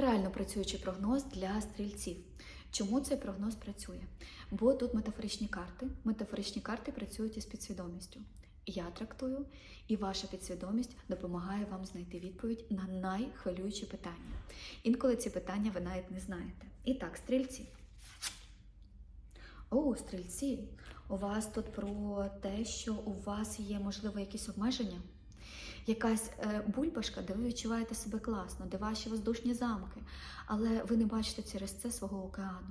Реально працюючий прогноз для стрільців. Чому цей прогноз працює? Бо тут метафоричні карти. Метафоричні карти працюють із підсвідомістю. Я трактую, і ваша підсвідомість допомагає вам знайти відповідь на найхвилюючі питання. Інколи ці питання ви навіть не знаєте. І так, стрільці. О, стрільці, у вас тут про те, що у вас є, можливо, якісь обмеження. Якась е, бульбашка, де ви відчуваєте себе класно, де ваші воздушні замки, але ви не бачите через це свого океану.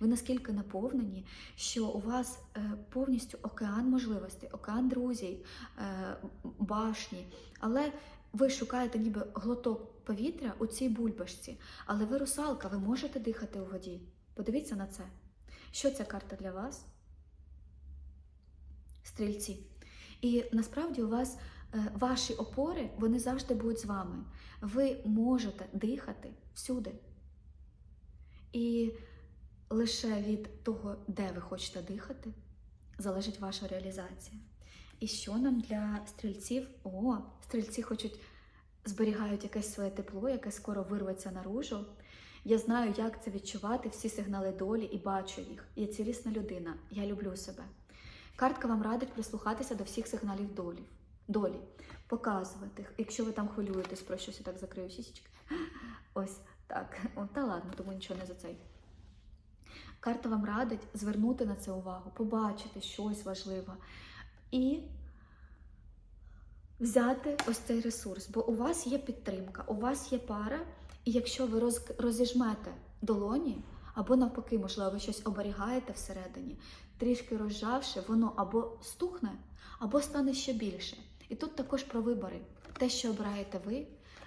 Ви наскільки наповнені, що у вас е, повністю океан можливостей, океан друзів, е, башні, але ви шукаєте ніби глоток повітря у цій бульбашці, але ви русалка, ви можете дихати у воді. Подивіться на це. Що ця карта для вас? Стрільці. І насправді у вас ваші опори вони завжди будуть з вами. Ви можете дихати всюди. І лише від того, де ви хочете дихати, залежить ваша реалізація. І що нам для стрільців? О, стрільці хочуть зберігають якесь своє тепло, яке скоро вирветься наружу. Я знаю, як це відчувати, всі сигнали долі і бачу їх. Я цілісна людина, я люблю себе. Картка вам радить прислухатися до всіх сигналів долі. Долі, показувати, якщо ви там хвилюєтесь про щось, я так закрию сісічки. Ось так. О, та ладно, тому нічого не за цей. Карта вам радить звернути на це увагу, побачити щось важливе і взяти ось цей ресурс, бо у вас є підтримка, у вас є пара, і якщо ви роз, розіжмете долоні, або навпаки, можливо, ви щось оберігаєте всередині, трішки розжавши, воно або стухне, або стане ще більше. І тут також про вибори. Те, що обираєте ви,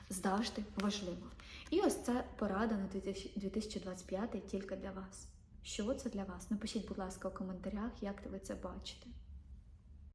завжди важливо. І ось це порада на 2025 тільки для вас. Що це для вас? Напишіть, будь ласка, у коментарях, як ви це бачите.